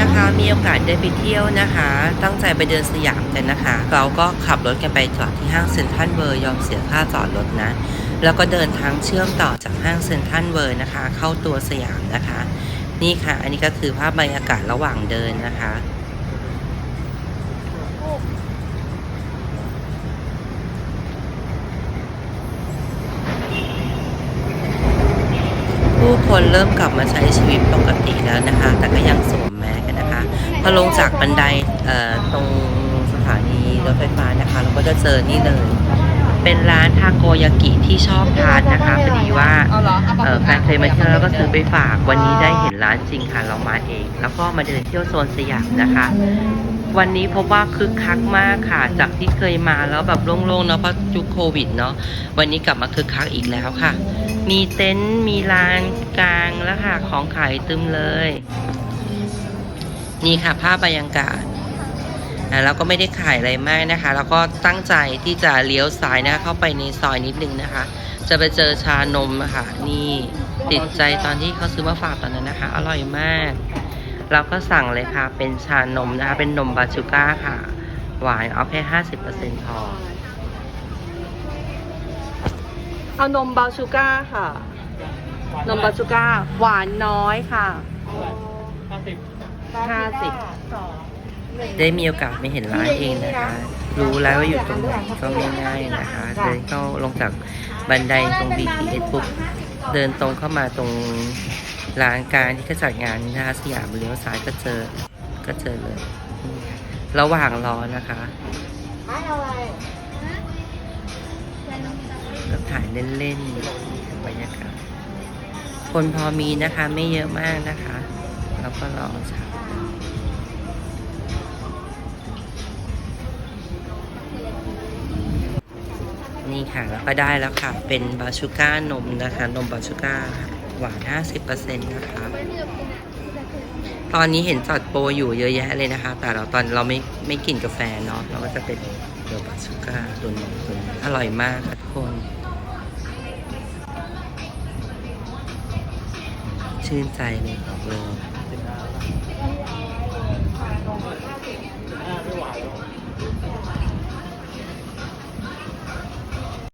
นะคะ มีโอกาสได้ไปเที่ยวนะคะ ตั้งใจไปเดินสยามกันนะคะ เราก็ขับรถกันไปจอดที่ห้างเซ็นทรัลเวิร์ยอมเสียค่าจอดรถนะ แล้วก็เดินทางเชื่อมต่อจากห้างเซ็นทรัลเวิร์นะคะ เข้าตัวสยามนะคะ นี่ค่ะ อันนี้ก็คือภาพบรรยากาศระหว่างเดินนะคะผู้คนเริ่มกลับมาใช้ชีวิตปกติแล้ว จากบันไดตรงสถานีรถไฟฟ้านะคะ เราก็จะเจอนี่เลย เป็นร้านทาโกยากิที่ชอบทานนะคะพอดีว่าแฟนเคยมาเที่ยวแล้วก็ซื้อไปฝากวันนี้ได้เห็นร้านจริงค่ะเรามาเอง แล้วก็มาเดินเที่ยวโซนสยามนะคะ วันนี้พบว่าคึกคักมากค่ะ จากที่เคยมาแล้วแบบโล่งๆเนาะเพราะยุคโควิดเนาะวันนี้กลับมาคึกคักอีกแล้วค่ะ มีเต็นท์มีลานกลางแล้วค่ะของขายตึมเลย นี่ค่ะภาพบรรยากาศเราก็ไม่ได้ขายอะไรมากนะคะ แล้วก็ตั้งใจที่จะเลี้ยวซ้ายนะคะเข้าไปในซอยนิดนึงนะคะ จะไปเจอชานมะค่ะนี่ติดใจตอนที่เขาซื้อมาฝากตอนนั้นนะคะ อร่อยมาก เราก็สั่งเลยค่ะ เป็นชานมนะคะ เป็นนมบาชูก้าค่ะ หวานเอาแค่ห้าสิบเปอร์เซ็นต์พอเอานมบาชูก้าค่ะ นมบาชูก้า หวานน้อยค่ะห้าสิบ ได้มีโอกาสไม่เห็นร้านเองนะคะ รู้แล้วว่าอยู่ตรงไหนก็ไม่ง่ายนะคะ เดินเข้าลงจากบันไดตรง BTS ปุ๊บเดินตรงเข้ามาตรงร้านกลารที่เขาจัดงานนะคะสยามเลี้ยวซ้ายก็เจอก็เจอเลยนี่ค่ะระหว่างรอนะคะก็ถ่ายเล่นๆบรรยากาศคนพอมีนะคะไม่เยอะมากนะคะ แล้วก็รอช้า ค่ะแล้วก็ได้แล้วค่ะ เป็นบาชูก้านมนะคะ นมบาชูก้าหวาน 50%นะคะ ตอนนี้เห็นจัดโปรอยู่เยอะแยะเลยนะคะ แต่เราตอนเราไม่ไม่กินกาแฟเนาะเราก็จะเป็นเดี๋ยวบาชูก้าตัวนี้ตัวนี้อร่อยมากค่ะทุกคนชื่นใจเลยบอกเลย